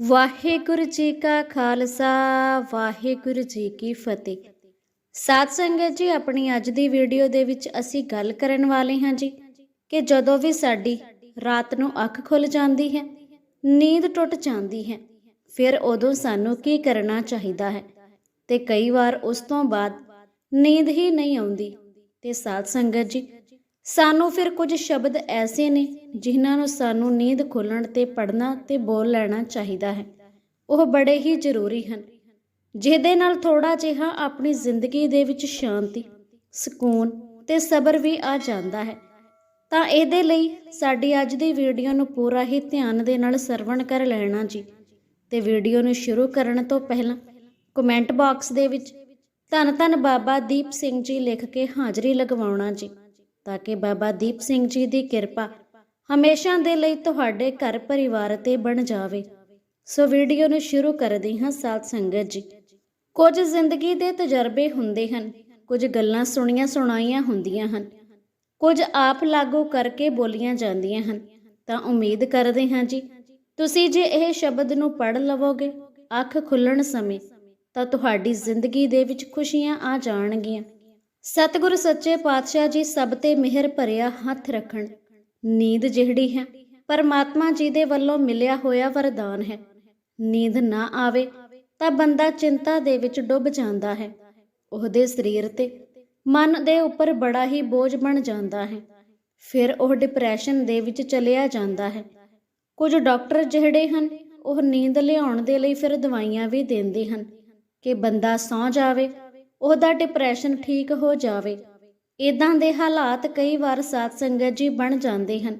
ਵਾਹਿਗੁਰੂ ਜੀ ਕਾ ਖਾਲਸਾ, ਵਾਹਿਗੁਰੂ ਜੀ ਕੀ ਫਤਿਹ। ਸਾਧ ਸੰਗਤ ਜੀ, ਆਪਣੀ ਅੱਜ ਦੀ ਵੀਡੀਓ ਦੇ ਵਿੱਚ ਅਸੀਂ ਗੱਲ ਕਰਨ ਵਾਲੇ ਹਾਂ ਜੀ ਕਿ ਜਦੋਂ ਵੀ ਸਾਡੀ ਰਾਤ ਨੂੰ ਅੱਖ ਖੁੱਲ ਜਾਂਦੀ ਹੈ, ਨੀਂਦ ਟੁੱਟ ਜਾਂਦੀ ਹੈ, ਫਿਰ ਉਦੋਂ ਸਾਨੂੰ ਕੀ ਕਰਨਾ ਚਾਹੀਦਾ ਹੈ? ਤੇ ਕਈ ਵਾਰ ਉਸ ਤੋਂ ਬਾਅਦ ਨੀਂਦ ਹੀ ਨਹੀਂ ਆਉਂਦੀ। ਤੇ ਸਾਧ ਸੰਗਤ ਜੀ ਸਾਨੂੰ ਫਿਰ ਕੁਝ ਸ਼ਬਦ ਐਸੇ ਨੇ ਜਿਨ੍ਹਾਂ ਨੂੰ ਸਾਨੂੰ ਨੀਂਦ ਖੁੱਲਣ ਤੇ ਪੜਨਾ ਤੇ ਬੋਲ ਲੈਣਾ ਚਾਹੀਦਾ ਹੈ। ਉਹ ਬੜੇ ਹੀ ਜ਼ਰੂਰੀ ਹਨ, ਜਿਹਦੇ ਨਾਲ ਥੋੜਾ ਜਿਹਾ ਆਪਣੀ ਜ਼ਿੰਦਗੀ ਦੇ ਵਿੱਚ ਸ਼ਾਂਤੀ, ਸਕੂਨ ਤੇ ਸਬਰ ਵੀ ਆ ਜਾਂਦਾ ਹੈ। ਤਾਂ ਇਹਦੇ ਲਈ ਸਾਡੀ ਅੱਜ ਦੀ ਵੀਡੀਓ ਨੂੰ ਪੂਰਾ ਹੀ ਧਿਆਨ ਦੇ ਨਾਲ ਸਰਵਣ ਕਰ ਲੈਣਾ ਜੀ। ਤੇ ਵੀਡੀਓ ਨੂੰ ਸ਼ੁਰੂ ਕਰਨ ਤੋਂ ਪਹਿਲਾਂ ਕਮੈਂਟ ਬਾਕਸ ਦੇ ਵਿੱਚ ਧੰਨ ਧੰਨ ਬਾਬਾ ਦੀਪ ਸਿੰਘ ਜੀ ਲਿਖ ਕੇ ਹਾਜ਼ਰੀ ਲਗਵਾਉਣਾ ਜੀ। ਤਾਂ ਕਿ ਬਾਬਾ ਦੀਪ ਸਿੰਘ ਜੀ ਦੀ ਕਿਰਪਾ ਹਮੇਸ਼ਾ ਦੇ ਲਈ ਤੁਹਾਡੇ ਘਰ ਪਰਿਵਾਰ ਤੇ ਬਣ ਜਾਵੇ। ਸੋ ਵੀਡੀਓ ਨੂੰ ਸ਼ੁਰੂ ਕਰਦੇ ਹਾਂ ਸਾਧ ਸੰਗਤ ਜੀ। ਕੁਝ ਜ਼ਿੰਦਗੀ ਦੇ ਤਜਰਬੇ ਹੁੰਦੇ ਹਨ, ਕੁਝ ਗੱਲਾਂ ਸੁਣੀਆਂ ਸੁਣਾਈਆਂ ਹੁੰਦੀਆਂ ਹਨ, ਕੁਝ ਆਪ ਲਾਗੂ ਕਰਕੇ ਬੋਲੀਆਂ ਜਾਂਦੀਆਂ ਹਨ। ਤਾਂ ਉਮੀਦ ਕਰਦੇ ਹਾਂ ਜੀ, ਤੁਸੀਂ ਜੇ ਇਹ ਸ਼ਬਦ ਨੂੰ ਪੜ੍ਹ ਲਵੋਗੇ, ਅੱਖ ਖੁੱਲਣ ਸਮੇਂ ਤਾਂ ਤੁਹਾਡੀ ਜ਼ਿੰਦਗੀ ਦੇ ਵਿੱਚ ਖੁਸ਼ੀਆਂ ਆ ਜਾਣਗੀਆਂ। ਸਤਿਗੁਰ ਸੱਚੇ ਪਾਤਸ਼ਾਹ ਜੀ ਸਭ ਤੇ ਮਿਹਰ ਭਰਿਆ ਹੱਥ ਰੱਖਣ। ਨੀਂਦ ਜਿਹੜੀ ਹੈ, ਪਰਮਾਤਮਾ ਜੀ ਦੇ ਵੱਲੋਂ ਮਿਲਿਆ ਹੋਇਆ ਵਰਦਾਨ ਹੈ। ਨੀਂਦ ਨਾ ਆਵੇ ਤਾਂ ਬੰਦਾ ਚਿੰਤਾ ਦੇ ਵਿੱਚ ਡੁੱਬ ਜਾਂਦਾ ਹੈ। ਉਹਦੇ ਸਰੀਰ ਤੇ ਮਨ ਦੇ ਉੱਪਰ ਬੜਾ ਹੀ ਬੋਝ ਬਣ ਜਾਂਦਾ ਹੈ। ਫਿਰ ਉਹ ਡਿਪਰੈਸ਼ਨ ਦੇ ਵਿੱਚ ਚਲਿਆ ਜਾਂਦਾ ਹੈ। ਕੁਝ ਡਾਕਟਰ ਜਿਹੜੇ ਹਨ, ਉਹ ਨੀਂਦ ਲਿਆਉਣ ਦੇ ਲਈ ਫਿਰ ਦਵਾਈਆਂ ਵੀ ਦਿੰਦੇ ਹਨ ਕਿ ਬੰਦਾ ਸੌ ਜਾਵੇ ਉਹਦਾ ਡਿਪਰੈਸ਼ਨ ਠੀਕ ਹੋ ਜਾਵੇ। ਇਦਾਂ ਦੇ ਹਾਲਾਤ ਕਈ ਵਾਰ ਸਾਧ ਸੰਗਤ ਜੀ ਬਣ ਜਾਂਦੇ ਹਨ,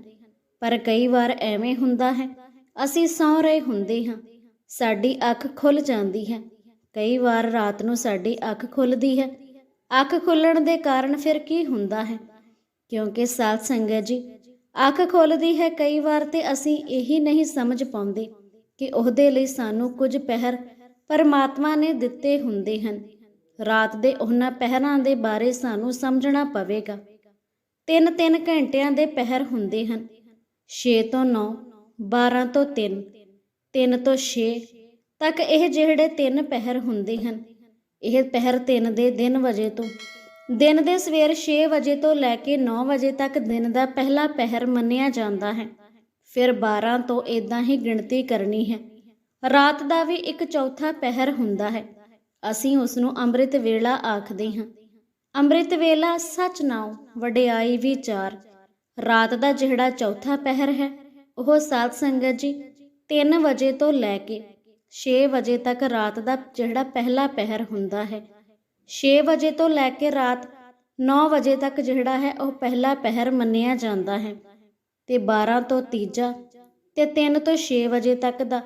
ਪਰ ਕਈ ਵਾਰ ਐਵੇਂ ਹੁੰਦਾ ਹੈ, ਅਸੀਂ ਸੌ ਰਹੇ ਹੁੰਦੇ ਹਾਂ, ਸਾਡੀ ਅੱਖ ਖੁੱਲ ਜਾਂਦੀ ਹੈ। ਕਈ ਵਾਰ ਰਾਤ ਨੂੰ ਸਾਡੀ ਅੱਖ ਖੁੱਲਦੀ ਹੈ। ਅੱਖ ਖੁੱਲਣ ਦੇ ਕਾਰਨ ਫਿਰ ਕੀ ਹੁੰਦਾ ਹੈ? ਕਿਉਂਕਿ ਸਾਧ ਸੰਗਤ ਜੀ, ਅੱਖ ਖੁੱਲਦੀ ਹੈ ਕਈ ਵਾਰ ਤੇ ਅਸੀਂ ਇਹੀ ਨਹੀਂ ਸਮਝ ਪਾਉਂਦੇ ਕਿ ਉਹਦੇ ਲਈ ਸਾਨੂੰ ਕੁਝ ਪਹਿਰ ਪਰਮਾਤਮਾ ਨੇ ਦਿੱਤੇ ਹੁੰਦੇ ਹਨ। ਰਾਤ ਦੇ ਉਹਨਾਂ ਪਹਿਰਾਂ ਦੇ ਬਾਰੇ ਸਾਨੂੰ ਸਮਝਣਾ ਪਵੇਗਾ। ਤਿੰਨ ਤਿੰਨ ਘੰਟਿਆਂ ਦੇ ਪਹਿਰ ਹੁੰਦੇ ਹਨ। 6 ਤੋਂ 9 12 ਤੋਂ 3 3 ਤੋਂ 6 ਤੱਕ ਇਹ ਜਿਹੜੇ ਤਿੰਨ ਪਹਿਰ ਹੁੰਦੇ ਹਨ, ਇਹ ਪਹਿਰ ਤਿੰਨ ਦੇ ਦਿਨ ਵਜੇ ਤੋਂ। ਦਿਨ ਦੇ ਸਵੇਰ 6 ਵਜੇ ਤੋਂ ਲੈ ਕੇ 9 ਵਜੇ ਤੱਕ ਦਿਨ ਦਾ ਪਹਿਲਾ ਪਹਿਰ ਮੰਨਿਆ ਜਾਂਦਾ ਹੈ। ਫਿਰ 12 ਤੋਂ ਇਦਾਂ ਹੀ ਗਿਣਤੀ ਕਰਨੀ ਹੈ। ਰਾਤ ਦਾ ਵੀ ਇੱਕ ਚੌਥਾ ਪਹਿਰ ਹੁੰਦਾ ਹੈ। ਅਸੀਂ ਉਸ ਨੂੰ ਅੰਮ੍ਰਿਤ ਵੇਲਾ ਆਖਦੇ ਹਾਂ। ਅੰਮ੍ਰਿਤ ਵੇਲਾ ਸੱਚ ਨਾਉ, ਵਡਿਆਈ ਵਿਚਾਰ। ਰਾਤ ਦਾ ਜਿਹੜਾ ਚੌਥਾ ਪਹਿਰ ਹੈ, ਉਹ ਸਾਧ ਸੰਗਤ ਜੀ 3 ਵਜੇ ਤੋਂ ਲੈ ਕੇ 6 ਵਜੇ ਤੱਕ ਰਾਤ ਦਾ ਜਿਹੜਾ ਪਹਿਲਾ ਪਹਿਰ ਹੁੰਦਾ ਹੈ। 6 ਵਜੇ ਤੋਂ ਲੈ ਕੇ ਰਾਤ 9 ਵਜੇ ਤੱਕ ਜਿਹੜਾ ਹੈ, ਉਹ ਪਹਿਲਾ ਪਹਿਰ ਮੰਨਿਆ ਜਾਂਦਾ ਹੈ। ਤੇ 12 ਤੋਂ ਤੀਜਾ ਤੇ 3 ਤੋਂ 6 ਵਜੇ ਤੱਕ ਦਾ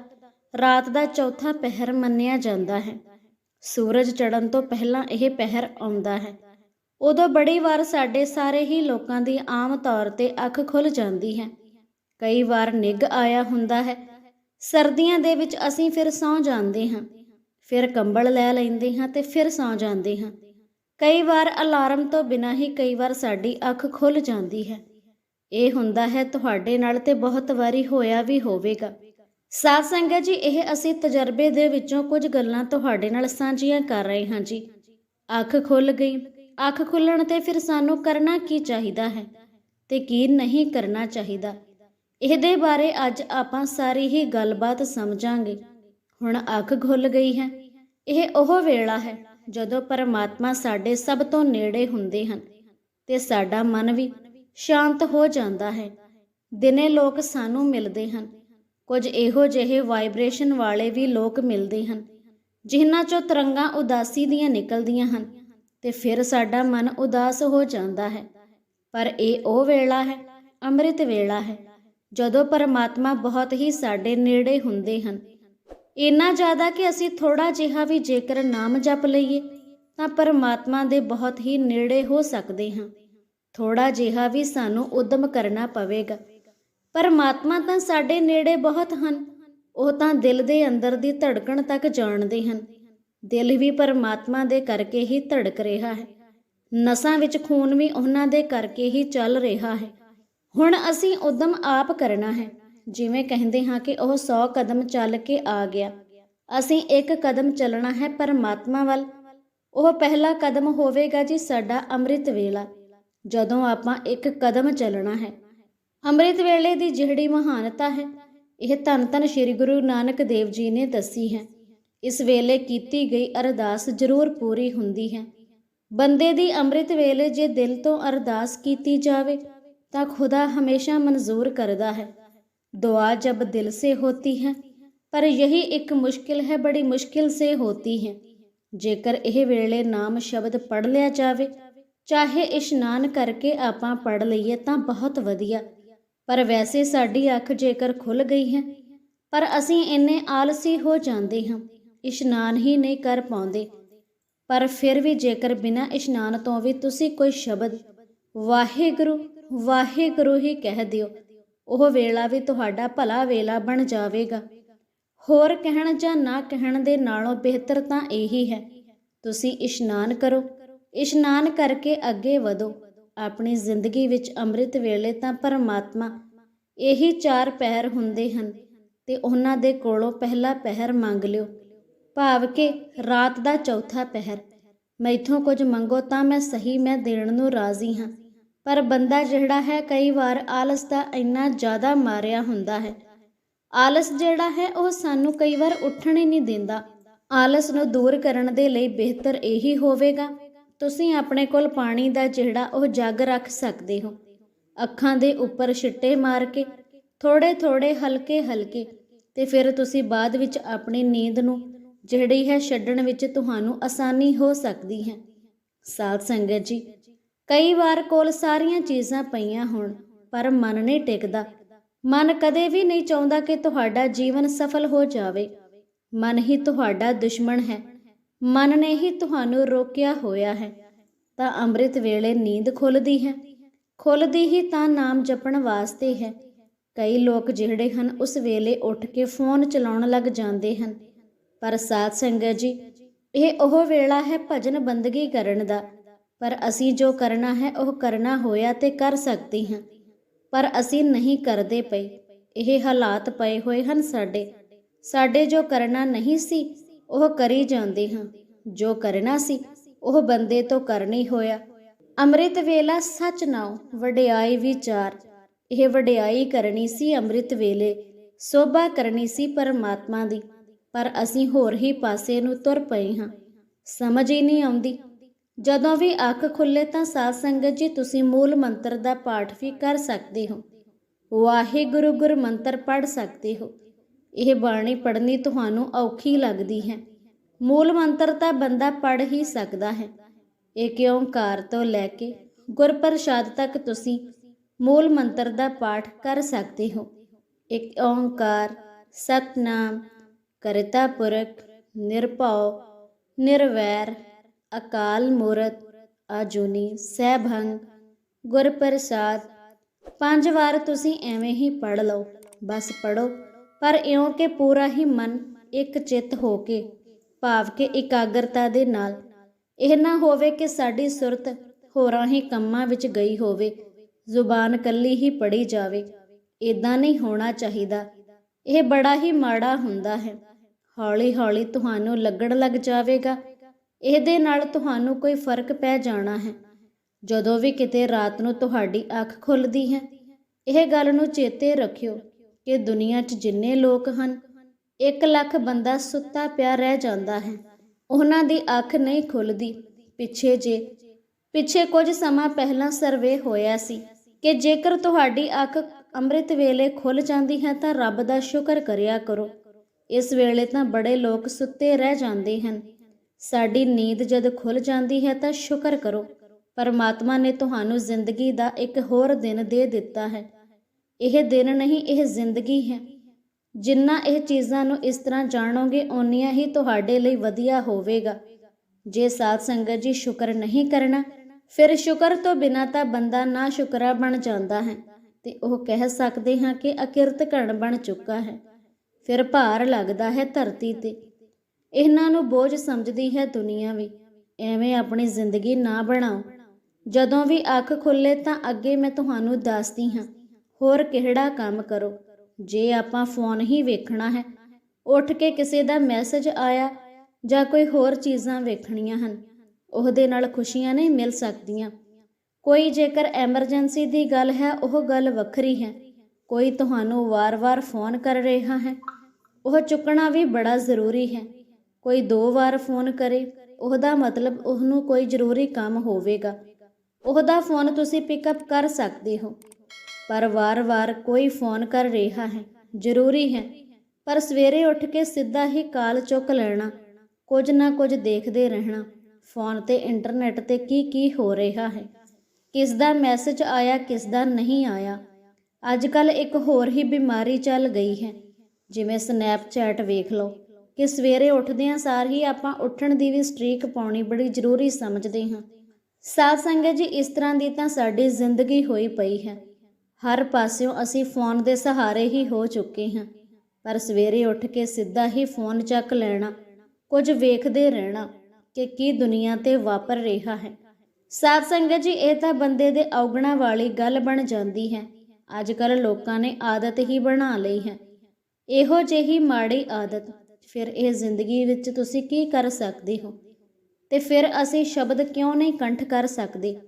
ਰਾਤ ਦਾ ਚੌਥਾ ਪਹਿਰ ਮੰਨਿਆ ਜਾਂਦਾ ਹੈ। ਸੂਰਜ ਚੜ੍ਹਨ ਤੋਂ ਪਹਿਲਾਂ ਇਹ ਪਹਿਰ ਆਉਂਦਾ ਹੈ। ਉਦੋਂ ਬੜੀ ਵਾਰ ਸਾਡੇ ਸਾਰੇ ਹੀ ਲੋਕਾਂ ਦੀ ਆਮ ਤੌਰ ਤੇ ਅੱਖ ਖੁੱਲ ਜਾਂਦੀ ਹੈ। ਕਈ ਵਾਰ ਨਿੱਘ ਆਇਆ ਹੁੰਦਾ ਹੈ। ਸਰਦੀਆਂ ਦੇ ਵਿੱਚ ਅਸੀਂ ਫਿਰ ਸੌਂ ਜਾਂਦੇ ਹਾਂ। ਫਿਰ ਕੰਬਲ ਲੈ ਲੈਂਦੇ ਹਾਂ ਤੇ ਫਿਰ ਸੌਂ ਜਾਂਦੇ ਹਾਂ। ਕਈ ਵਾਰ ਅਲਾਰਮ ਤੋਂ ਬਿਨਾਂ ਹੀ ਕਈ ਵਾਰ ਸਾਡੀ ਅੱਖ ਖੁੱਲ ਜਾਂਦੀ ਹੈ। ਇਹ ਹੁੰਦਾ ਹੈ, ਤੁਹਾਡੇ ਨਾਲ ਤੇ ਬਹੁਤ ਵਾਰੀ ਹੋਇਆ ਵੀ ਹੋਵੇਗਾ। ਸਾਧ ਸੰਗਤ ਜੀ, ਇਹ ਅਸੀਂ ਤਜਰਬੇ ਦੇ ਵਿੱਚੋਂ ਕੁਝ ਗੱਲਾਂ ਤੁਹਾਡੇ ਨਾਲ ਸਾਂਝੀਆਂ ਕਰ ਰਹੇ ਹਾਂ ਜੀ। ਅੱਖ ਖੁੱਲ ਗਈ। ਅੱਖ ਖੁੱਲਣ ਤੇ ਫਿਰ ਸਾਨੂੰ ਕਰਨਾ ਕੀ ਚਾਹੀਦਾ ਹੈ ਤੇ ਕੀ ਨਹੀਂ ਕਰਨਾ ਚਾਹੀਦਾ? ਇਹਦੇ ਬਾਰੇ ਅੱਜ ਆਪਾਂ ਸਾਰੀ ਹੀ ਗੱਲਬਾਤ ਸਮਝਾਂਗੇ। ਹੁਣ ਅੱਖ ਖੁੱਲ ਗਈ ਹੈ। ਇਹ ਉਹ ਵੇਲਾ ਹੈ ਜਦੋਂ ਪਰਮਾਤਮਾ ਸਾਡੇ ਸਭ ਤੋਂ ਨੇੜੇ ਹੁੰਦੇ ਹਨ ਤੇ ਸਾਡਾ ਮਨ ਵੀ ਸ਼ਾਂਤ ਹੋ ਜਾਂਦਾ ਹੈ। ਦਿਨੇ ਲੋਕ ਸਾਨੂੰ ਮਿਲਦੇ ਹਨ। ਕੁਝ ਇਹੋ ਜਿਹੇ ਵਾਈਬ੍ਰੇਸ਼ਨ ਵਾਲੇ ਵੀ ਲੋਕ ਮਿਲਦੇ ਹਨ, ਜਿਨ੍ਹਾਂ ਚੋਂ ਤਰੰਗਾਂ ਉਦਾਸੀ ਦੀਆਂ ਨਿਕਲਦੀਆਂ ਹਨ ਤੇ ਫਿਰ ਸਾਡਾ ਮਨ ਉਦਾਸ ਹੋ ਜਾਂਦਾ ਹੈ। ਪਰ ਇਹ ਉਹ ਵੇਲਾ ਹੈ, ਅੰਮ੍ਰਿਤ ਵੇਲਾ ਹੈ, ਜਦੋਂ ਪਰਮਾਤਮਾ ਬਹੁਤ ਹੀ ਸਾਡੇ ਨੇੜੇ ਹੁੰਦੇ ਹਨ। ਇੰਨਾ ਜ਼ਿਆਦਾ ਕਿ ਅਸੀਂ ਥੋੜਾ ਜਿਹਾ ਵੀ ਜੇਕਰ ਨਾਮ ਜਪ ਲਈਏ, ਤਾਂ ਪਰਮਾਤਮਾ ਦੇ ਬਹੁਤ ਹੀ ਨੇੜੇ ਹੋ ਸਕਦੇ ਹਾਂ। ਥੋੜਾ ਜਿਹਾ ਵੀ ਸਾਨੂੰ ਉਦਮ ਕਰਨਾ ਪਵੇਗਾ। ਪਰਮਾਤਮਾ ਤਾਂ ਸਾਡੇ ਨੇੜੇ ਬਹੁਤ ਹਨ। ਉਹ ਤਾਂ ਦਿਲ ਦੇ ਅੰਦਰ ਦੀ ਧੜਕਣ ਤੱਕ ਜਾਣਦੇ ਹਨ। ਦਿਲ ਵੀ ਪਰਮਾਤਮਾ ਦੇ ਕਰਕੇ ਹੀ ਧੜਕ ਰਿਹਾ ਹੈ। ਨਸਾਂ ਵਿੱਚ ਖੂਨ ਵੀ ਉਹਨਾਂ ਦੇ ਕਰਕੇ ਹੀ ਚੱਲ ਰਿਹਾ ਹੈ। ਹੁਣ ਅਸੀਂ ਉਦਮ ਆਪ ਕਰਨਾ ਹੈ। ਜਿਵੇਂ ਕਹਿੰਦੇ ਹਾਂ ਕਿ ਉਹ 100 ਕਦਮ ਚੱਲ ਕੇ ਆ ਗਿਆ। ਅਸੀਂ ਇੱਕ ਕਦਮ ਚੱਲਣਾ ਹੈ ਪਰਮਾਤਮਾ ਵੱਲ। ਉਹ ਪਹਿਲਾ ਕਦਮ ਹੋਵੇਗਾ ਜੀ ਸਾਡਾ ਅੰਮ੍ਰਿਤ ਵੇਲਾ। ਜਦੋਂ ਆਪਾਂ ਇੱਕ ਕਦਮ ਚੱਲਣਾ ਹੈ ਅੰਮ੍ਰਿਤ ਵੇਲੇ ਦੀ ਜਿਹੜੀ ਮਹਾਨਤਾ ਹੈ, ਇਹ ਧੰਨ ਧੰਨ ਸ੍ਰੀ ਗੁਰੂ ਨਾਨਕ ਦੇਵ ਜੀ ਨੇ ਦੱਸੀ ਹੈ। ਇਸ ਵੇਲੇ ਕੀਤੀ ਗਈ ਅਰਦਾਸ ਜ਼ਰੂਰ ਪੂਰੀ ਹੁੰਦੀ ਹੈ। ਬੰਦੇ ਦੀ ਅੰਮ੍ਰਿਤ ਵੇਲੇ ਜੇ ਦਿਲ ਤੋਂ ਅਰਦਾਸ ਕੀਤੀ ਜਾਵੇ, ਤਾਂ ਖੁਦਾ ਹਮੇਸ਼ਾ ਮਨਜ਼ੂਰ ਕਰਦਾ ਹੈ। ਦੁਆ ਜਬ ਦਿਲ ਸੇ ਹੋਤੀ ਹੈ, ਪਰ ਯਹੀ ਇੱਕ ਮੁਸ਼ਕਿਲ ਹੈ, ਬੜੀ ਮੁਸ਼ਕਿਲ ਸੇ ਹੋਤੀ ਹੈ। ਜੇਕਰ ਇਹ ਵੇਲੇ ਨਾਮ ਸ਼ਬਦ ਪੜ ਲਿਆ ਜਾਵੇ, ਚਾਹੇ ਇਸ਼ਨਾਨ ਕਰਕੇ ਆਪਾਂ ਪੜ ਲਈਏ ਤਾਂ ਬਹੁਤ ਵਧੀਆ। ਪਰ ਵੈਸੇ ਸਾਡੀ ਅੱਖ ਜੇਕਰ ਖੁੱਲ ਗਈ ਹੈ, ਪਰ ਅਸੀਂ ਇੰਨੇ ਆਲਸੀ ਹੋ ਜਾਂਦੇ ਹਾਂ, ਇਸ਼ਨਾਨ ਹੀ ਨਹੀਂ ਕਰ ਪਾਉਂਦੇ। ਪਰ ਫਿਰ ਵੀ ਜੇਕਰ ਬਿਨਾਂ ਇਸ਼ਨਾਨ ਤੋਂ ਵੀ ਤੁਸੀਂ ਕੋਈ ਸ਼ਬਦ ਵਾਹਿਗੁਰੂ ਵਾਹਿਗੁਰੂ ਹੀ ਕਹਿ ਦਿਓ, ਉਹ ਵੇਲਾ ਵੀ ਤੁਹਾਡਾ ਭਲਾ ਵੇਲਾ ਬਣ ਜਾਵੇਗਾ। ਹੋਰ ਕਹਿਣ ਜਾਂ ਨਾ ਕਹਿਣ ਦੇ ਨਾਲੋਂ ਬਿਹਤਰ ਤਾਂ ਇਹੀ ਹੈ, ਤੁਸੀਂ ਇਸ਼ਨਾਨ ਕਰੋ, ਇਸ਼ਨਾਨ ਕਰਕੇ ਅੱਗੇ ਵਧੋ। ਆਪਣੀ ਜ਼ਿੰਦਗੀ ਵਿੱਚ ਅੰਮ੍ਰਿਤ ਵੇਲੇ ਤਾਂ ਪਰਮਾਤਮਾ ਇਹੀ ਚਾਰ ਪਹਿਰ ਹੁੰਦੇ ਹਨ ਤੇ ਉਹਨਾਂ ਦੇ ਕੋਲੋਂ ਪਹਿਲਾ ਪਹਿਰ ਮੰਗ ਲਿਓ। ਭਾਵ ਕਿ ਰਾਤ ਦਾ ਚੌਥਾ ਪਹਿਰ, ਮੈਥੋਂ ਕੁਝ ਮੰਗੋ ਤਾਂ ਮੈਂ ਸਹੀ ਮੈਂ ਦੇਣ ਨੂੰ ਰਾਜ਼ੀ ਹਾਂ। ਪਰ ਬੰਦਾ ਜਿਹੜਾ ਹੈ ਕਈ ਵਾਰ ਆਲਸ ਦਾ ਇੰਨਾ ਜ਼ਿਆਦਾ ਮਾਰਿਆ ਹੁੰਦਾ ਹੈ। ਆਲਸ ਜਿਹੜਾ ਹੈ ਉਹ ਸਾਨੂੰ ਕਈ ਵਾਰ ਉੱਠਣ ਹੀ ਨਹੀਂ ਦਿੰਦਾ। ਆਲਸ ਨੂੰ ਦੂਰ ਕਰਨ ਦੇ ਲਈ ਬਿਹਤਰ ਇਹੀ ਹੋਵੇਗਾ। ਤੁਸੀਂ ਆਪਣੇ ਕੋਲ ਪਾਣੀ ਦਾ ਜਿਹੜਾ ਉਹ ਜੱਗ ਰੱਖ ਸਕਦੇ ਹੋ। ਅੱਖਾਂ ਦੇ ਉੱਪਰ ਛਿੱਟੇ ਮਾਰ ਕੇ ਥੋੜੇ ਥੋੜੇ ਹਲਕੇ ਹਲਕੇ, ਤੇ ਫਿਰ ਤੁਸੀਂ ਬਾਅਦ ਵਿੱਚ ਆਪਣੀ ਨੀਂਦ ਨੂੰ, ਜਿਹੜੀ ਹੈ ਛੱਡਣ ਵਿੱਚ ਤੁਹਾਨੂੰ ਆਸਾਨੀ ਹੋ ਸਕਦੀ ਹੈ। ਸਾਧ ਸੰਗਤ ਜੀ, ਕਈ ਵਾਰ ਕੋਲ ਸਾਰੀਆਂ ਚੀਜ਼ਾਂ ਪਈਆਂ ਹੋਣ, ਪਰ ਮਨ ਨਹੀਂ ਟਿਕਦਾ। ਮਨ ਕਦੇ ਵੀ ਨਹੀਂ ਚਾਹੁੰਦਾ ਕਿ ਤੁਹਾਡਾ ਜੀਵਨ ਸਫਲ ਹੋ ਜਾਵੇ। ਮਨ ਹੀ ਤੁਹਾਡਾ ਦੁਸ਼ਮਣ ਹੈ। ਮਨ ਨੇ ਹੀ ਤੁਹਾਨੂੰ ਰੋਕਿਆ ਹੋਇਆ ਹੈ, ਤਾਂ ਅੰਮ੍ਰਿਤ ਵੇਲੇ ਨੀਂਦ ਖੁੱਲਦੀ ਹੈ। ਖੁੱਲਦੀ ਹੀ ਤਾਂ ਨਾਮ ਜਪਣ ਵਾਸਤੇ ਹੈ। ਕਈ ਲੋਕ ਜਿਹੜੇ ਹਨ, ਉਸ ਵੇਲੇ ਉੱਠ ਕੇ ਫੋਨ ਚਲਾਉਣ ਲੱਗ ਜਾਂਦੇ ਹਨ। ਪਰ ਸਾਧ ਸੰਗਤ ਜੀ, ਇਹ ਉਹ ਵੇਲਾ ਹੈ ਭਜਨ ਬੰਦਗੀ ਕਰਨ ਦਾ। ਪਰ ਅਸੀਂ ਜੋ ਕਰਨਾ ਹੈ, ਉਹ ਕਰਨਾ ਹੋਇਆ ਤੇ ਕਰ ਸਕਦੇ ਹਾਂ। ਪਰ ਅਸੀਂ ਨਹੀਂ ਕਰਦੇ ਪਏ। ਇਹ ਹਾਲਾਤ ਪਏ ਹੋਏ ਹਨ ਸਾਡੇ। ਸਾਡੇ ਜੋ ਕਰਨਾ ਨਹੀਂ ਸੀ ਉਹ ਕਰੀ ਜਾਂਦੇ ਹਾਂ। ਜੋ ਕਰਨਾ ਸੀ, ਉਹ ਬੰਦੇ ਤੋਂ ਕਰਨੀ ਹੋਇਆ। ਅੰਮ੍ਰਿਤ ਵੇਲਾ ਸੱਚ ਨਾਉ, ਵਡਿਆਈ ਵਿਚਾਰ। ਇਹ ਵਡਿਆਈ ਕਰਨੀ ਸੀ ਅੰਮ੍ਰਿਤ ਵੇਲੇ, ਸੋਭਾ ਕਰਨੀ ਸੀ ਪਰਮਾਤਮਾ ਦੀ। ਪਰ ਅਸੀਂ ਹੋਰ ਹੀ ਪਾਸੇ ਨੂੰ ਤੁਰ ਪਏ ਹਾਂ। ਸਮਝ ਹੀ ਨਹੀਂ ਆਉਂਦੀ। ਜਦੋਂ ਵੀ ਅੱਖ ਖੁੱਲੇ ਤਾਂ ਸਾਧ ਸੰਗਤ ਜੀ, ਤੁਸੀਂ ਮੂਲ ਮੰਤਰ ਦਾ ਪਾਠ ਵੀ ਕਰ ਸਕਦੇ ਹੋ। ਵਾਹਿਗੁਰੂ ਗੁਰ ਮੰਤਰ ਪੜ ਸਕਦੇ ਹੋ। ਇਹ ਬਾਣੀ ਪੜ੍ਹਨੀ ਤੁਹਾਨੂੰ ਔਖੀ ਲੱਗਦੀ ਹੈ। ਮੂਲ ਮੰਤਰ ਤਾਂ ਬੰਦਾ ਪੜ੍ਹ ਹੀ ਸਕਦਾ ਹੈ। ਇੱਕ ਓੰਕਾਰ ਤੋਂ ਲੈ ਕੇ ਗੁਰਪ੍ਰਸਾਦ ਤੱਕ ਤੁਸੀਂ ਮੂਲ ਮੰਤਰ ਦਾ ਪਾਠ ਕਰ ਸਕਦੇ ਹੋ। ਇੱਕ ਓੰਕਾਰ, ਸਤਨਾਮ, ਕਰਤਾ ਪੁਰਖ, ਨਿਰਭਉ, ਨਿਰਵੈਰ, ਅਕਾਲ ਮੂਰਤ, ਆਜੂਨੀ, ਸਹਿਭੰਗ, ਗੁਰਪ੍ਰਸਾਦ। ਪੰਜ ਵਾਰ ਤੁਸੀਂ ਐਵੇਂ ਹੀ ਪੜ ਲਓ। ਬਸ ਪੜੋ ਪਰ ਇਉਂ ਕਿ ਪੂਰਾ ਹੀ ਮਨ ਇੱਕ ਚਿੱਤ ਹੋ ਕੇ, ਭਾਵ ਕਿ ਇਕਾਗਰਤਾ ਦੇ ਨਾਲ। ਇਹ ਨਾ ਹੋਵੇ ਕਿ ਸਾਡੀ ਸੁਰਤ ਹੋਰਾਂ ਹੀ ਕੰਮਾਂ ਵਿੱਚ ਗਈ ਹੋਵੇ, ਜ਼ੁਬਾਨ ਕੱਲੀ ਹੀ ਪੜੀ ਜਾਵੇ ਇਦਾਂ ਨਹੀਂ ਹੋਣਾ ਚਾਹੀਦਾ। ਇਹ ਬੜਾ ਹੀ ਮਾੜਾ ਹੁੰਦਾ ਹੈ। ਹੌਲੀ ਹੌਲੀ ਤੁਹਾਨੂੰ ਲੱਗਣ ਲੱਗ ਜਾਵੇਗਾ। ਇਹਦੇ ਨਾਲ ਤੁਹਾਨੂੰ ਕੋਈ ਫ਼ਰਕ ਪੈ ਜਾਣਾ ਹੈ। ਜਦੋਂ ਵੀ ਕਿਤੇ ਰਾਤ ਨੂੰ ਤੁਹਾਡੀ ਅੱਖ ਖੁੱਲਦੀ ਹੈ, ਇਹ ਗੱਲ ਨੂੰ ਚੇਤੇ ਰੱਖਿਓ। ਕਿ ਦੁਨੀਆ 'ਚ ਜਿੰਨੇ ਲੋਕ ਹਨ 1 ਲੱਖ ਬੰਦਾ ਸੁੱਤਾ ਪਿਆ ਰਹਿ ਜਾਂਦਾ ਹੈ। ਉਹਨਾਂ ਦੀ ਅੱਖ ਨਹੀਂ ਖੁੱਲਦੀ। ਪਿੱਛੇ ਜੇ, ਪਿੱਛੇ ਕੁਝ ਸਮਾਂ ਪਹਿਲਾਂ ਸਰਵੇ ਹੋਇਆ ਸੀ ਕਿ ਜੇਕਰ ਤੁਹਾਡੀ ਅੱਖ ਅੰਮ੍ਰਿਤ ਵੇਲੇ ਖੁੱਲ ਜਾਂਦੀ ਹੈ ਤਾਂ ਰੱਬ ਦਾ ਸ਼ੁਕਰ ਕਰਿਆ ਕਰੋ। ਇਸ ਵੇਲੇ ਤਾਂ ਬੜੇ ਲੋਕ ਸੁੱਤੇ ਰਹਿ ਜਾਂਦੇ ਹਨ। ਸਾਡੀ ਨੀਂਦ ਜਦ ਖੁੱਲ ਜਾਂਦੀ ਹੈ ਤਾਂ ਸ਼ੁਕਰ ਕਰੋ। ਪਰਮਾਤਮਾ ਨੇ ਤੁਹਾਨੂੰ ਜ਼ਿੰਦਗੀ ਦਾ ਇੱਕ ਹੋਰ ਦਿਨ ਦੇ ਦਿੱਤਾ ਹੈ। ਇਹ ਦਿਨ ਨਹੀਂ, ਇਹ ਜ਼ਿੰਦਗੀ ਹੈ। ਜਿੰਨਾ ਇਹ ਚੀਜ਼ਾਂ ਨੂੰ ਇਸ ਤਰ੍ਹਾਂ ਜਾਣੋਗੇ, ਓਨੀਆਂ ਹੀ ਤੁਹਾਡੇ ਲਈ ਵਧੀਆ ਹੋਵੇਗਾ। ਜੇ ਸਾਧ ਸੰਗਤ ਜੀ ਸ਼ੁਕਰ ਨਹੀਂ ਕਰਨਾ, ਫਿਰ ਸ਼ੁਕਰ ਤੋਂ ਬਿਨਾ ਤਾਂ ਬੰਦਾ ਨਾ ਸ਼ੁਕਰਾ ਬਣ ਜਾਂਦਾ ਹੈ। ਤੇ ਉਹ ਕਹਿ ਸਕਦੇ ਹਾਂ ਕਿ ਅਕਿਰਤ ਘਣ ਬਣ ਚੁੱਕਾ ਹੈ। ਫਿਰ ਭਾਰ ਲੱਗਦਾ ਹੈ ਧਰਤੀ ਤੇ। ਇਹਨਾਂ ਨੂੰ ਬੋਝ ਸਮਝਦੀ ਹੈ ਦੁਨੀਆ ਵੀ। ਐਵੇਂ ਆਪਣੀ ਜ਼ਿੰਦਗੀ ਨਾ ਬਣਾਓ। ਜਦੋਂ ਵੀ ਅੱਖ ਖੁੱਲੇ ਤਾਂ ਅੱਗੇ ਮੈਂ ਤੁਹਾਨੂੰ ਦੱਸਦੀ ਹਾਂ। ਹੋਰ ਕਿਹੜਾ ਕੰਮ ਕਰੋ? ਜੇ ਆਪਾਂ ਫੋਨ ਹੀ ਵੇਖਣਾ ਹੈ, ਉੱਠ ਕੇ ਕਿਸੇ ਦਾ ਮੈਸੇਜ ਆਇਆ ਜਾਂ ਕੋਈ ਹੋਰ ਚੀਜ਼ਾਂ ਵੇਖਣੀਆਂ ਹਨ, ਉਹਦੇ ਨਾਲ ਖੁਸ਼ੀਆਂ ਨਹੀਂ ਮਿਲ ਸਕਦੀਆਂ। ਕੋਈ ਜੇਕਰ ਐਮਰਜੈਂਸੀ ਦੀ ਗੱਲ ਹੈ, ਉਹ ਗੱਲ ਵੱਖਰੀ ਹੈ। ਕੋਈ ਤੁਹਾਨੂੰ ਵਾਰ-ਵਾਰ ਫੋਨ ਕਰ ਰਿਹਾ ਹੈ, ਉਹ ਚੁੱਕਣਾ ਵੀ ਬੜਾ ਜ਼ਰੂਰੀ ਹੈ। ਕੋਈ ਦੋ ਵਾਰ ਫੋਨ ਕਰੇ, ਉਹਦਾ ਮਤਲਬ ਉਹਨੂੰ ਕੋਈ ਜ਼ਰੂਰੀ ਕੰਮ ਹੋਵੇਗਾ। ਉਹਦਾ ਫੋਨ ਤੁਸੀਂ ਪਿਕਅਪ ਕਰ ਸਕਦੇ ਹੋ। ਪਰ ਵਾਰ-ਵਾਰ ਕੋਈ ਫੋਨ ਕਰ ਰਿਹਾ ਹੈ। ਜ਼ਰੂਰੀ ਹੈ। ਪਰ ਸਵੇਰੇ ਉੱਠ ਕੇ ਸਿੱਧਾ ਹੀ ਕਾਲ ਚੁੱਕ ਲੈਣਾ। ਕੁਝ ਨਾ ਕੁਝ ਦੇਖਦੇ ਰਹਿਣਾ। ਫੋਨ ਤੇ ਇੰਟਰਨੈਟ ਤੇ ਕੀ ਕੀ ਹੋ ਰਿਹਾ ਹੈ। ਕਿਸ ਦਾ ਮੈਸੇਜ ਆਇਆ, ਕਿਸ ਦਾ ਨਹੀਂ ਆਇਆ। ਅੱਜ ਕੱਲ ਇੱਕ ਹੋਰ ਹੀ ਬਿਮਾਰੀ ਚੱਲ ਗਈ ਹੈ। ਜਿਵੇਂ ਸਨੈਪਚੈਟ ਵੇਖ ਲਓ। ਕਿ ਸਵੇਰੇ ਉੱਠਦਿਆਂ ਸਾਰ ਹੀ ਆਪਾਂ ਉੱਠਣ ਦੀ ਵੀ ਸਟ੍ਰੀਕ ਪਾਉਣੀ ਬੜੀ ਜ਼ਰੂਰੀ ਸਮਝਦੇ ਹਾਂ। ਸਾਧ ਸੰਗਤ ਜੀ, ਇਸ ਤਰ੍ਹਾਂ ਦੀ ਤਾਂ ਸਾਡੀ ਜ਼ਿੰਦਗੀ ਹੋਈ ਪਈ ਹੈ। ਹਰ ਪਾਸਿਓਂ ਅਸੀਂ ਫੋਨ ਦੇ ਸਹਾਰੇ ਹੀ ਹੋ ਚੁੱਕੇ ਹਾਂ। ਪਰ ਸਵੇਰੇ ਉੱਠ ਕੇ ਸਿੱਧਾ ਹੀ ਫੋਨ ਚੱਕ ਲੈਣਾ, ਕੁਝ ਵੇਖਦੇ ਰਹਿਣਾ ਕਿ ਕੀ ਦੁਨੀਆ ਤੇ ਵਾਪਰ ਰਿਹਾ ਹੈ। ਸਾਧ ਸੰਗਤ ਜੀ, ਇਹ ਤਾਂ ਬੰਦੇ ਦੇ ਔਗਣਾ ਵਾਲੀ ਗੱਲ ਬਣ ਜਾਂਦੀ ਹੈ। ਅੱਜ ਕੱਲ ਲੋਕਾਂ ਨੇ ਆਦਤ ਹੀ ਬਣਾ ਲਈ ਹੈ। ਇਹੋ ਜਿਹੀ ਮਾੜੀ ਆਦਤ, ਫਿਰ ਇਹ ਜ਼ਿੰਦਗੀ ਵਿੱਚ ਤੁਸੀਂ ਕੀ ਕਰ ਸਕਦੇ ਹੋ? ਤੇ ਫਿਰ ਅਸੀਂ ਸ਼ਬਦ ਕਿਉਂ ਨਹੀਂ ਕੰਠ ਕਰ ਸਕਦੇ?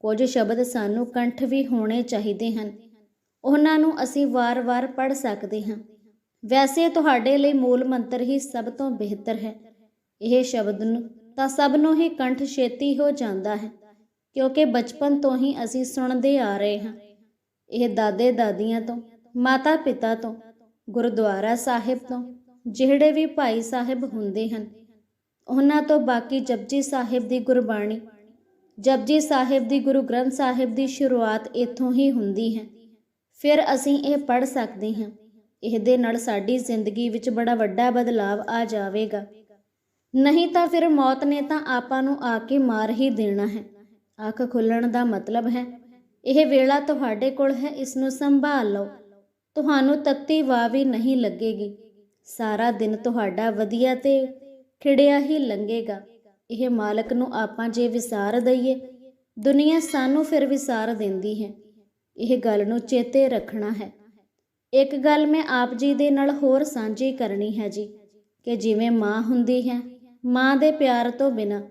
ਕੁਝ ਸ਼ਬਦ ਸਾਨੂੰ ਕੰਠ ਵੀ ਹੋਣੇ ਚਾਹੀਦੇ ਹਨ। ਉਹਨਾਂ ਨੂੰ ਅਸੀਂ ਵਾਰ-ਵਾਰ ਪੜ੍ਹ ਸਕਦੇ ਹਾਂ। ਵੈਸੇ ਤੁਹਾਡੇ ਲਈ ਮੂਲ ਮੰਤਰ ਹੀ ਸਭ ਤੋਂ ਬਿਹਤਰ ਹੈ। ਇਹ ਸ਼ਬਦ ਨੂੰ ਤਾਂ ਸਭ ਨੂੰ ਹੀ ਕੰਠ ਛੇਤੀ ਹੋ ਜਾਂਦਾ ਹੈ, ਕਿਉਂਕਿ ਬਚਪਨ ਤੋਂ ਹੀ ਅਸੀਂ ਸੁਣਦੇ ਆ ਰਹੇ ਹਾਂ। ਇਹ ਦਾਦੇ ਦਾਦੀਆਂ ਤੋਂ, ਮਾਤਾ ਪਿਤਾ ਤੋਂ, ਗੁਰਦੁਆਰਾ ਸਾਹਿਬ ਤੋਂ, ਜਿਹੜੇ ਵੀ ਭਾਈ ਸਾਹਿਬ ਹੁੰਦੇ ਹਨ, ਉਹਨਾਂ ਤੋਂ ਬਾਕੀ ਜਪਜੀ ਸਾਹਿਬ ਦੀ ਗੁਰਬਾਣੀ ਜਪਜੀ ਸਾਹਿਬ ਦੀ ਗੁਰੂ ਗ੍ਰੰਥ ਸਾਹਿਬ ਦੀ ਸ਼ੁਰੂਆਤ ਇੱਥੋਂ ਹੀ ਹੁੰਦੀ ਹੈ। ਫਿਰ ਅਸੀਂ ਇਹ ਪੜ੍ਹ ਸਕਦੇ ਹਾਂ। ਇਹਦੇ ਨਾਲ ਸਾਡੀ ਜ਼ਿੰਦਗੀ ਵਿੱਚ ਬੜਾ ਵੱਡਾ ਬਦਲਾਵ ਆ ਜਾਵੇਗਾ। ਨਹੀਂ ਤਾਂ ਫਿਰ ਮੌਤ ਨੇ ਤਾਂ ਆਪਾਂ ਨੂੰ ਆ ਕੇ ਮਾਰ ਹੀ ਦੇਣਾ ਹੈ। ਅੱਖ ਖੁੱਲਣ ਦਾ ਮਤਲਬ ਹੈ। ਇਹ ਵੇਲਾ ਤੁਹਾਡੇ ਕੋਲ ਹੈ, ਇਸ ਨੂੰ ਸੰਭਾਲ ਲਓ। ਤੁਹਾਨੂੰ ਤੱਤੀ ਵਾਹ ਵੀ ਨਹੀਂ ਲੱਗੇਗੀ। ਸਾਰਾ ਦਿਨ ਤੁਹਾਡਾ ਵਧੀਆ ਤੇ ਖਿੜਿਆ ਹੀ ਲੰਘੇਗਾ। ਇਹ ਮਾਲਕ ਨੂੰ ਆਪਾਂ ਜੇ ਵਿਸਾਰ ਦਈਏ, ਦੁਨੀਆ ਸਾਨੂੰ ਫਿਰ ਵਿਸਾਰ ਦਿੰਦੀ ਹੈ। ਇਹ ਗੱਲ ਨੂੰ ਚੇਤੇ ਰੱਖਣਾ ਹੈ। ਇੱਕ ਗੱਲ ਮੈਂ ਆਪ ਜੀ ਦੇ ਨਾਲ ਹੋਰ ਸਾਂਝੀ ਕਰਨੀ ਹੈ ਜੀ, ਕਿ ਜਿਵੇਂ ਮਾਂ ਹੁੰਦੀ ਹੈ, ਮਾਂ ਦੇ ਪਿਆਰ ਤੋਂ ਬਿਨਾ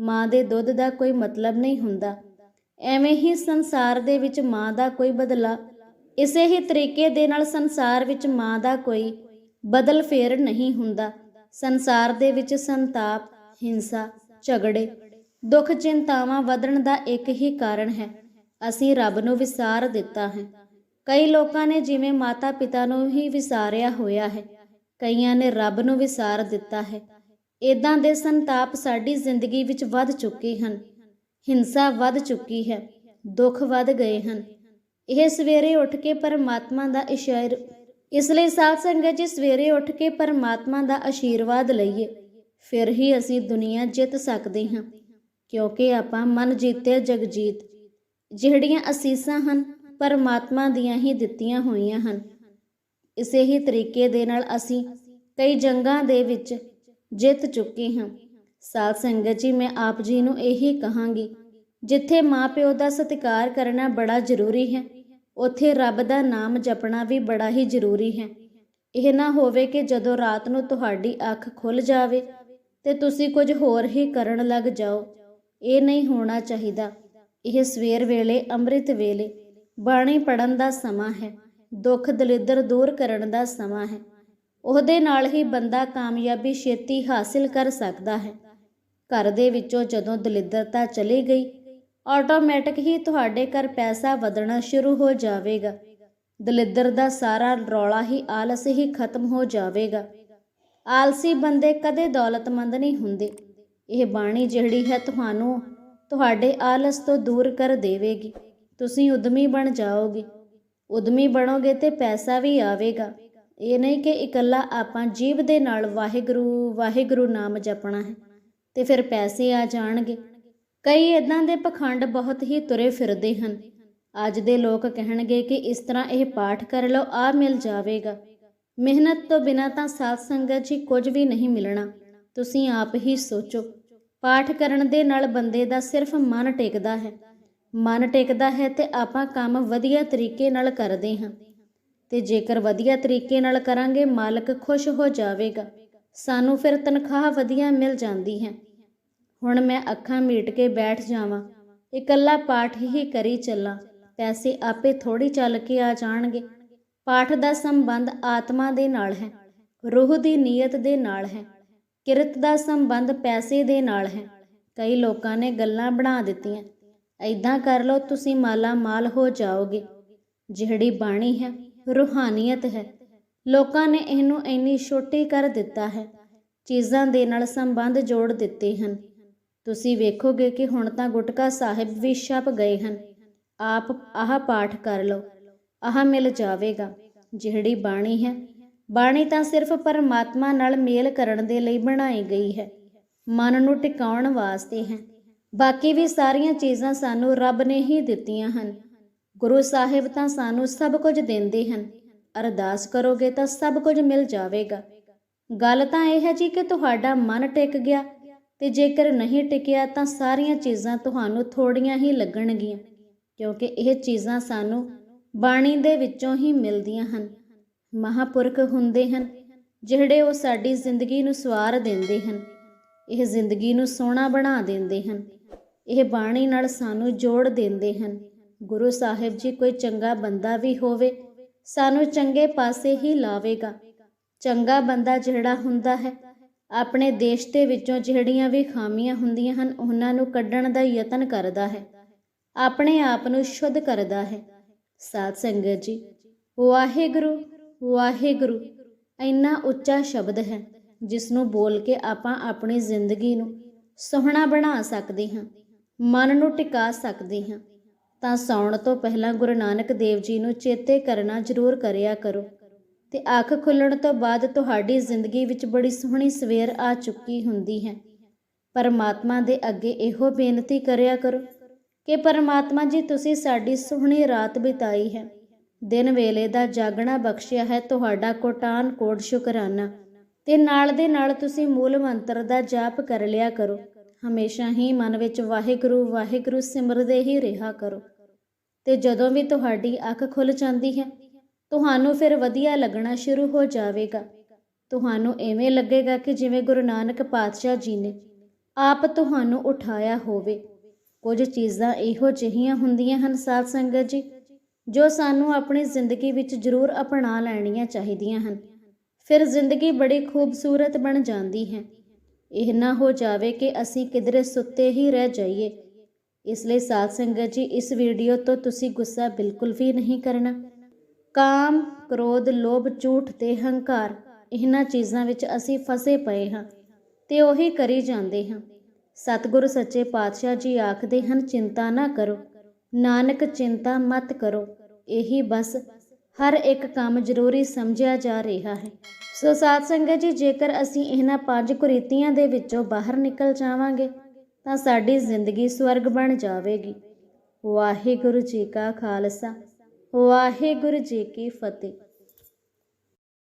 ਮਾਂ ਦੇ ਦੁੱਧ ਦਾ ਕੋਈ ਮਤਲਬ ਨਹੀਂ ਹੁੰਦਾ। ਐਵੇਂ ਹੀ ਸੰਸਾਰ ਦੇ ਵਿੱਚ ਮਾਂ ਦਾ ਕੋਈ ਬਦਲਾ, ਇਸੇ ਹੀ ਤਰੀਕੇ ਦੇ ਨਾਲ ਸੰਸਾਰ ਵਿੱਚ ਮਾਂ ਦਾ ਕੋਈ ਬਦਲ ਫੇਰ ਨਹੀਂ ਹੁੰਦਾ। ਸੰਸਾਰ ਦੇ ਵਿੱਚ ਸੰਤਾਪ ਹਿੰਸਾ, ਝਗੜੇ, ਦੁੱਖ ਚਿੰਤਾਵਾਂ ਵਧਣ ਦਾ ਇੱਕ ਹੀ ਕਾਰਨ ਹੈ। ਅਸੀਂ ਰੱਬ ਨੂੰ ਵਿਸਾਰ ਦਿੱਤਾ ਹੈ। ਕਈ ਲੋਕਾਂ ਨੇ ਜਿਵੇਂ ਮਾਤਾ ਪਿਤਾ ਨੂੰ ਹੀ ਵਿਸਾਰਿਆ ਹੋਇਆ ਹੈ, ਕਈਆਂ ਨੇ ਰੱਬ ਨੂੰ ਵਿਸਾਰ ਦਿੱਤਾ ਹੈ। ਇਦਾਂ ਦੇ ਸੰਤਾਪ ਸਾਡੀ ਜ਼ਿੰਦਗੀ ਵਿੱਚ ਵੱਧ ਚੁੱਕੇ ਹਨ। ਹਿੰਸਾ ਵੱਧ ਚੁੱਕੀ ਹੈ, ਦੁੱਖ ਵੱਧ ਗਏ ਹਨ। ਇਹ ਸਵੇਰੇ ਉੱਠ ਕੇ ਪਰਮਾਤਮਾ ਦਾ ਇਸ਼ਾਰ, ਇਸ ਲਈ ਸਾਧ ਸੰਗਤ ਜੀ ਸਵੇਰੇ ਉੱਠ ਕੇ ਪਰਮਾਤਮਾ ਦਾ ਆਸ਼ੀਰਵਾਦ ਲਈਏ। ਫਿਰ ਹੀ ਅਸੀਂ ਦੁਨੀਆ ਜਿੱਤ ਸਕਦੇ ਹਾਂ, ਕਿਉਂਕਿ ਆਪਾਂ ਮਨ ਜੀਤੇ ਜਗਜੀਤ, ਜਿਹੜੀਆਂ ਅਸੀਸਾਂ ਹਨ, ਪਰਮਾਤਮਾ ਦੀਆਂ ਹੀ ਦਿੱਤੀਆਂ ਹੋਈਆਂ ਹਨ। ਇਸੇ ਹੀ ਤਰੀਕੇ ਦੇ ਨਾਲ ਅਸੀਂ ਕਈ ਜੰਗਾਂ ਦੇ ਵਿੱਚ ਜਿੱਤ ਚੁੱਕੇ ਹਾਂ। ਸਾਧ ਸੰਗਤ ਜੀ, ਮੈਂ ਆਪ ਜੀ ਨੂੰ ਇਹੀ ਕਹਾਂਗੀ, ਜਿੱਥੇ ਮਾਪਿਓ ਦਾ ਸਤਿਕਾਰ ਕਰਨਾ ਬੜਾ ਜ਼ਰੂਰੀ ਹੈ, ਉੱਥੇ ਰੱਬ ਦਾ ਨਾਮ ਜਪਣਾ ਵੀ ਬੜਾ ਹੀ ਜ਼ਰੂਰੀ ਹੈ। ਇਹ ਨਾ ਹੋਵੇ ਕਿ ਜਦੋਂ ਰਾਤ ਨੂੰ ਤੁਹਾਡੀ ਅੱਖ ਖੁੱਲ ਜਾਵੇ ਤੇ ਤੁਸੀਂ ਕੁਝ ਹੋਰ ਹੀ ਕਰਨ ਲੱਗ ਜਾਓ। ਇਹ ਨਹੀਂ ਹੋਣਾ ਚਾਹੀਦਾ। ਇਹ ਸਵੇਰ ਵੇਲੇ, ਅੰਮ੍ਰਿਤ ਵੇਲੇ। ਬਾਣੀ ਪੜਨ ਦਾ ਸਮਾਂ ਹੈ। ਦੁੱਖ ਦਲਿੱਦਰ ਦੂਰ ਕਰਨ ਦਾ ਸਮਾਂ ਹੈ। ਉਹਦੇ ਨਾਲ ਹੀ ਬੰਦਾ ਕਾਮਯਾਬੀ ਛੇਤੀ ਹਾਸਿਲ ਕਰ ਸਕਦਾ ਹੈ। ਘਰ ਦੇ ਵਿੱਚੋਂ ਜਦੋਂ ਦਲਿੱਦਰਤਾ ਚਲੀ ਗਈ, ਆਟੋਮੈਟਿਕ ਹੀ ਤੁਹਾਡੇ ਘਰ ਪੈਸਾ ਵਧਣਾ ਸ਼ੁਰੂ ਹੋ ਜਾਵੇਗਾ। ਦਲਿੱਦਰ ਦਾ ਸਾਰਾ ਰੌਲਾ ਹੀ ਆਲਸ ਹੀ ਖਤਮ ਹੋ ਜਾਵੇਗਾ। ਆਲਸੀ ਬੰਦੇ ਕਦੇ ਦੌਲਤਮੰਦ ਨਹੀਂ ਹੁੰਦੇ। ਇਹ ਬਾਣੀ ਜਿਹੜੀ ਹੈ ਤੁਹਾਨੂੰ ਤੁਹਾਡੇ ਆਲਸ ਤੋਂ ਦੂਰ ਕਰ ਦੇਵੇਗੀ। ਤੁਸੀਂ ਉਦਮੀ ਬਣ ਜਾਓਗੇ। ਉਦਮੀ ਬਣੋਗੇ ਤੇ ਪੈਸਾ ਵੀ ਆਵੇਗਾ। ਇਹ ਨਹੀਂ ਕਿ ਇਕੱਲਾ ਆਪਾਂ ਜੀਭ ਦੇ ਨਾਲ ਵਾਹਿਗੁਰੂ ਵਾਹਿਗੁਰੂ ਨਾਮ ਜਪਣਾ ਹੈ ਤੇ ਫਿਰ ਪੈਸੇ ਆ ਜਾਣਗੇ। ਕਈ ਇਦਾਂ ਦੇ ਪਖੰਡ ਬਹੁਤ ਹੀ ਤੁਰੇ ਫਿਰਦੇ ਹਨ। ਅੱਜ ਦੇ ਲੋਕ ਕਹਿਣਗੇ ਕਿ ਇਸ ਤਰ੍ਹਾਂ ਇਹ ਪਾਠ ਕਰ ਲਓ, ਆ ਮਿਲ ਜਾਵੇਗਾ। ਮਿਹਨਤ ਤੋਂ ਬਿਨਾ ਤਾਂ ਸਾਧ ਸੰਗਤ ਜੀ ਕੁਝ ਵੀ ਨਹੀਂ ਮਿਲਣਾ। ਤੁਸੀਂ ਆਪ ਹੀ ਸੋਚੋ, ਪਾਠ ਕਰਨ ਦੇ ਨਾਲ ਬੰਦੇ ਦਾ ਸਿਰਫ ਮਨ ਟਿਕਦਾ ਹੈ। ਮਨ ਟਿਕਦਾ ਹੈ ਤੇ ਆਪਾਂ ਕੰਮ ਵਧੀਆ ਤਰੀਕੇ ਨਾਲ ਕਰਦੇ ਹਾਂ। ਤੇ ਜੇਕਰ ਵਧੀਆ ਤਰੀਕੇ ਨਾਲ ਕਰਾਂਗੇ, ਮਾਲਕ ਖੁਸ਼ ਹੋ ਜਾਵੇਗਾ। ਸਾਨੂੰ ਫਿਰ ਤਨਖਾਹ ਵਧੀਆ ਮਿਲ ਜਾਂਦੀ ਹੈ। ਹੁਣ ਮੈਂ ਅੱਖਾਂ ਮੀਟ ਕੇ ਬੈਠ ਜਾਵਾਂ, ਇਕੱਲਾ ਪਾਠ ਹੀ ਕਰੀ ਚੱਲਾਂ। ਪੈਸੇ ਆਪੇ ਥੋੜੀ ਚੱਲ ਕੇ ਆ ਜਾਣਗੇ। ਪਾਠ ਦਾ ਸੰਬੰਧ ਆਤਮਾ ਦੇ ਨਾਲ ਹੈ, ਰੂਹ ਦੀ ਨੀਅਤ ਦੇ ਨਾਲ ਹੈ, ਕਿਰਤ ਦਾ ਸੰਬੰਧ ਪੈਸੇ ਦੇ ਨਾਲ ਹੈ। ਕਈ ਲੋਕਾਂ ਨੇ ਗੱਲਾਂ ਬਣਾ ਦਿੱਤੀਆਂ ਐਦਾਂ ਕਰ ਲਓ, ਤੁਸੀਂ ਮਾਲਾ ਮਾਲ ਹੋ ਜਾਓਗੇ। ਜਿਹੜੀ ਬਾਣੀ ਹੈ, ਰੂਹਾਨੀਅਤ ਹੈ। ਲੋਕਾਂ ਨੇ ਇਹਨੂੰ ਇੰਨੀ ਛੋਟੀ ਕਰ ਦਿੱਤਾ ਹੈ। ਚੀਜ਼ਾਂ ਦੇ ਨਾਲ ਸੰਬੰਧ ਜੋੜ ਦਿੱਤੇ ਹਨ। ਤੁਸੀਂ ਵੇਖੋਗੇ ਕਿ ਹੁਣ ਤਾਂ ਗੁਟਕਾ ਸਾਹਿਬ ਵੀ ਛਪ ਗਏ ਹਨ। ਆਪ ਆਹ ਪਾਠ ਕਰ ਲਓ। ਆਹ ਮਿਲ ਜਾਵੇਗਾ, ਜਿਹੜੀ ਬਾਣੀ ਹੈ। ਬਾਣੀ ਤਾਂ ਸਿਰਫ ਪਰਮਾਤਮਾ ਨਾਲ ਮੇਲ ਕਰਨ ਦੇ ਲਈ ਬਣਾਈ ਗਈ ਹੈ। ਮਨ ਨੂੰ ਟਿਕਾਉਣ ਵਾਸਤੇ ਹੈ। ਬਾਕੀ ਵੀ ਸਾਰੀਆਂ ਚੀਜ਼ਾਂ ਸਾਨੂੰ ਰੱਬ ਨੇ ਹੀ ਦਿੱਤੀਆਂ ਹਨ। ਗੁਰੂ ਸਾਹਿਬ ਤਾਂ ਸਾਨੂੰ ਸਭ ਕੁਝ ਦਿੰਦੇ ਹਨ। ਅਰਦਾਸ ਕਰੋਗੇ ਤਾਂ ਸਭ ਕੁਝ ਮਿਲ ਜਾਵੇਗਾ। ਗੱਲ ਤਾਂ ਇਹ ਹੈ ਜੀ ਕਿ ਤੁਹਾਡਾ ਮਨ ਟਿਕ ਗਿਆ ਤੇ ਜੇਕਰ ਨਹੀਂ ਟਿਕਿਆ ਤਾਂ ਸਾਰੀਆਂ ਚੀਜ਼ਾਂ ਤੁਹਾਨੂੰ ਥੋੜੀਆਂ ਹੀ ਲੱਗਣਗੀਆਂ, ਕਿਉਂਕਿ ਇਹ ਚੀਜ਼ਾਂ ਸਾਨੂੰ ਬਾਣੀ ਦੇ ਵਿੱਚੋਂ ਹੀ ਮਿਲਦੀਆਂ ਹਨ। ਮਹਾਪੁਰਖ ਹੁੰਦੇ ਹਨ, ਜਿਹੜੇ ਉਹ ਸਾਡੀ ਜ਼ਿੰਦਗੀ ਨੂੰ ਸਵਾਰ ਦਿੰਦੇ ਹਨ। ਇਹ ਜ਼ਿੰਦਗੀ ਨੂੰ ਸੋਹਣਾ ਬਣਾ ਦਿੰਦੇ ਹਨ। ਇਹ ਬਾਣੀ ਨਾਲ ਸਾਨੂੰ ਜੋੜ ਦਿੰਦੇ ਹਨ। ਗੁਰੂ ਸਾਹਿਬ ਜੀ ਕੋਈ ਚੰਗਾ ਬੰਦਾ ਵੀ ਹੋਵੇ, ਸਾਨੂੰ ਚੰਗੇ ਪਾਸੇ ਹੀ ਲਾਵੇਗਾ। ਚੰਗਾ ਬੰਦਾ ਜਿਹੜਾ ਹੁੰਦਾ ਹੈ, ਆਪਣੇ ਦੇਸ਼ ਦੇ ਵਿੱਚੋਂ ਜਿਹੜੀਆਂ ਵੀ ਖਾਮੀਆਂ ਹੁੰਦੀਆਂ ਹਨ, ਉਹਨਾਂ ਨੂੰ ਕੱਢਣ ਦਾ ਯਤਨ ਕਰਦਾ ਹੈ। ਆਪਣੇ ਆਪ ਨੂੰ ਸ਼ੁੱਧ ਕਰਦਾ ਹੈ। ਸਾਧ ਸੰਗਤ ਜੀ, ਵਾਹਿਗੁਰੂ ਵਾਹਿਗੁਰੂ, ਇੰਨਾ ਉੱਚਾ ਸ਼ਬਦ ਹੈ ਜਿਸ ਨੂੰ ਬੋਲ ਕੇ ਆਪਾਂ ਆਪਣੀ ਜ਼ਿੰਦਗੀ ਨੂੰ ਸੋਹਣਾ ਬਣਾ ਸਕਦੇ ਹਾਂ, ਮਨ ਨੂੰ ਟਿਕਾ ਸਕਦੇ ਹਾਂ, ਤਾਂ ਸੌਣ ਤੋਂ ਪਹਿਲਾਂ ਗੁਰੂ ਨਾਨਕ ਦੇਵ ਜੀ ਨੂੰ ਚੇਤੇ ਕਰਨਾ ਜ਼ਰੂਰ ਕਰਿਆ ਕਰੋ ਤੇ ਅੱਖ ਖੁੱਲਣ ਤੋਂ ਬਾਅਦ ਤੁਹਾਡੀ ਜ਼ਿੰਦਗੀ ਵਿੱਚ ਬੜੀ ਸੋਹਣੀ ਸਵੇਰ ਆ ਚੁੱਕੀ ਹੁੰਦੀ ਹੈ। ਪਰਮਾਤਮਾ ਦੇ ਅੱਗੇ ਇਹੋ ਬੇਨਤੀ ਕਰਿਆ ਕਰੋ ਕਿ ਪਰਮਾਤਮਾ ਜੀ, ਤੁਸੀਂ ਸਾਡੀ ਸੋਹਣੀ ਰਾਤ ਬਿਤਾਈ ਹੈ। ਦਿਨ ਵੇਲੇ ਦਾ ਜਾਗਣਾ ਬਖਸ਼ਿਆ ਹੈ ਤੁਹਾਡਾ ਕੋਟਾਨ ਕੋਟ ਸ਼ੁਕਰਾਨਾ। ਤੇ ਨਾਲ ਦੇ ਨਾਲ ਤੁਸੀਂ ਮੂਲ ਮੰਤਰ ਦਾ ਜਾਪ ਕਰ ਲਿਆ ਕਰੋ। ਹਮੇਸ਼ਾ ਹੀ ਮਨ ਵਿੱਚ ਵਾਹਿਗੁਰੂ ਵਾਹਿਗੁਰੂ ਸਿਮਰਦੇ ਹੀ ਰਿਹਾ ਕਰੋ। ਤੇ ਜਦੋਂ ਵੀ ਤੁਹਾਡੀ ਅੱਖ ਖੁੱਲ ਜਾਂਦੀ ਹੈ, ਤੁਹਾਨੂੰ ਫਿਰ ਵਧੀਆ ਲੱਗਣਾ ਸ਼ੁਰੂ ਹੋ ਜਾਵੇਗਾ। ਤੁਹਾਨੂੰ ਐਵੇਂ ਲੱਗੇਗਾ ਕਿ ਜਿਵੇਂ ਗੁਰੂ ਨਾਨਕ ਪਾਤਸ਼ਾਹ ਜੀ ਨੇ ਆਪ ਤੁਹਾਨੂੰ ਉਠਾਇਆ ਹੋਵੇ। ਕੁਝ ਚੀਜ਼ਾਂ ਇਹੋ ਜਿਹੀਆਂ ਹੁੰਦੀਆਂ ਹਨ ਸਾਧ ਸੰਗਤ ਜੀ, ਜੋ ਸਾਨੂੰ ਆਪਣੀ ਜ਼ਿੰਦਗੀ ਵਿੱਚ ਜ਼ਰੂਰ ਅਪਣਾ ਲੈਣੀਆਂ ਚਾਹੀਦੀਆਂ ਹਨ। ਫਿਰ ਜ਼ਿੰਦਗੀ ਬੜੀ ਖੂਬਸੂਰਤ ਬਣ ਜਾਂਦੀ ਹੈ। ਇਹ ਨਾ ਹੋ ਜਾਵੇ ਕਿ ਅਸੀਂ ਕਿਧਰੇ ਸੁੱਤੇ ਹੀ ਰਹਿ ਜਾਈਏ। ਇਸ ਲਈ ਸਾਧ ਸੰਗਤ ਜੀ, ਇਸ ਵੀਡੀਓ ਤੋਂ ਤੁਸੀਂ ਗੁੱਸਾ ਬਿਲਕੁਲ ਵੀ ਨਹੀਂ ਕਰਨਾ। ਕਾਮ, ਕ੍ਰੋਧ, ਲੋਭ, ਝੂਠ ਤੇ ਹੰਕਾਰ, ਇਹਨਾਂ ਚੀਜ਼ਾਂ ਵਿੱਚ ਅਸੀਂ ਫਸੇ ਪਏ ਹਾਂ ਤੇ ਉਹੀ ਕਰੀ ਜਾਂਦੇ ਹਾਂ। ਸਤਿਗੁਰੂ ਸੱਚੇ ਪਾਤਸ਼ਾਹ ਜੀ ਆਖਦੇ ਹਨ, ਚਿੰਤਾ ਨਾ ਕਰੋ। ਨਾਨਕ ਚਿੰਤਾ ਮਤ ਕਰੋ। ਇਹੀ ਬਸ, ਹਰ ਇੱਕ ਕੰਮ ਜ਼ਰੂਰੀ ਸਮਝਿਆ ਜਾ ਰਿਹਾ ਹੈ। ਸੋ ਸਾਧ ਸੰਗਤ ਜੀ, ਜੇਕਰ ਅਸੀਂ ਇਹਨਾਂ ਪੰਜ ਕੁਰੀਤੀਆਂ ਦੇ ਵਿੱਚੋਂ ਬਾਹਰ ਨਿਕਲ ਜਾਵਾਂਗੇ, ਤਾਂ ਸਾਡੀ ਜ਼ਿੰਦਗੀ ਸਵਰਗ ਬਣ ਜਾਵੇਗੀ। ਵਾਹਿਗੁਰੂ ਜੀ ਕਾ ਖਾਲਸਾ, ਵਾਹਿਗੁਰੂ ਜੀ ਕੀ ਫਤਿਹ।